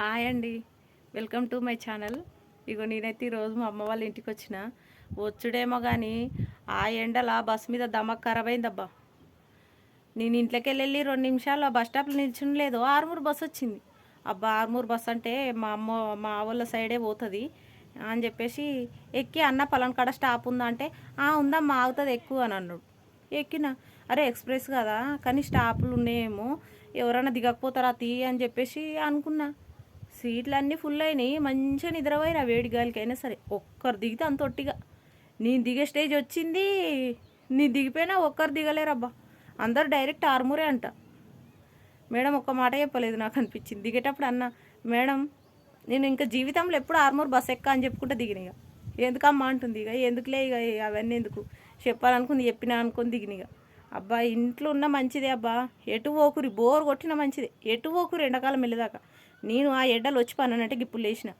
Hi అండి. Welcome to my channel. ఇగో నేనైతే ఈరోజు మా అమ్మ వాళ్ళ ఇంటికి వచ్చిన. వచ్చుడేమో కానీ ఆ ఎండల బస్సు మీద దమక్ ఖరాబ్ అయిందబ్బా. నేను ఇంట్లోకి వెళ్ళి రెండు నిమిషాలు ఆ బస్ స్టాప్లో నిల్చుండలేదు ఆరుమూరు బస్సు వచ్చింది. అబ్బా ఆరుమూరు బస్సు అంటే మా అమ్మ మా వాళ్ళ సైడే పోతుంది అని చెప్పేసి ఎక్కి అన్న పలాన్ కాడ స్టాప్ ఉందా అంటే "ఆ, ఉందమ్మా ఆగుతుంది ఎక్కువ అని అన్నాడు. ఎక్కిన. అరే ఎక్స్ప్రెస్ కదా కానీ స్టాపులు ఉన్నాయేమో ఎవరైనా దిగకపోతారా తీ అని చెప్పేసి అనుకున్నా. సీట్లు అన్నీ ఫుల్ అయినాయి. మంచిగా నిద్రపోయినా వేడి గాలికైనా సరే. ఒక్కరు దిగితే అంత ఒట్టిగా. నేను దిగే స్టేజ్ వచ్చింది. నీ దిగిపోయినా ఒక్కరు దిగలేరబ్బా. అందరు డైరెక్ట్ ఆర్మూరే అంట. మేడం ఒక్క మాట చెప్పలేదు నాకు అనిపించింది. దిగేటప్పుడు అన్న మేడం నేను ఇంకా జీవితంలో ఎప్పుడు ఆర్మూర్ బస్ ఎక్క అని చెప్పుకుంటే దిగిన ఇక ఎందుకమ్మా? అంటుంది ఇక ఎందుకులే ఇక అవన్నీ ఎందుకు? చెప్పాలనుకుంది చెప్పినా అనుకుని దిగిన ఇక అబ్బా ఇంట్లో ఉన్న మంచిదే అబ్బా. ఎటు ఓకురి బోర్ కొట్టిన మంచిది. ఎటు ఓకురి ఎండాకాలం వెళ్ళేదాకా? నేను ఆ ఎడ్డలు వచ్చి పన్నానంటే గిప్పులు లేచిన.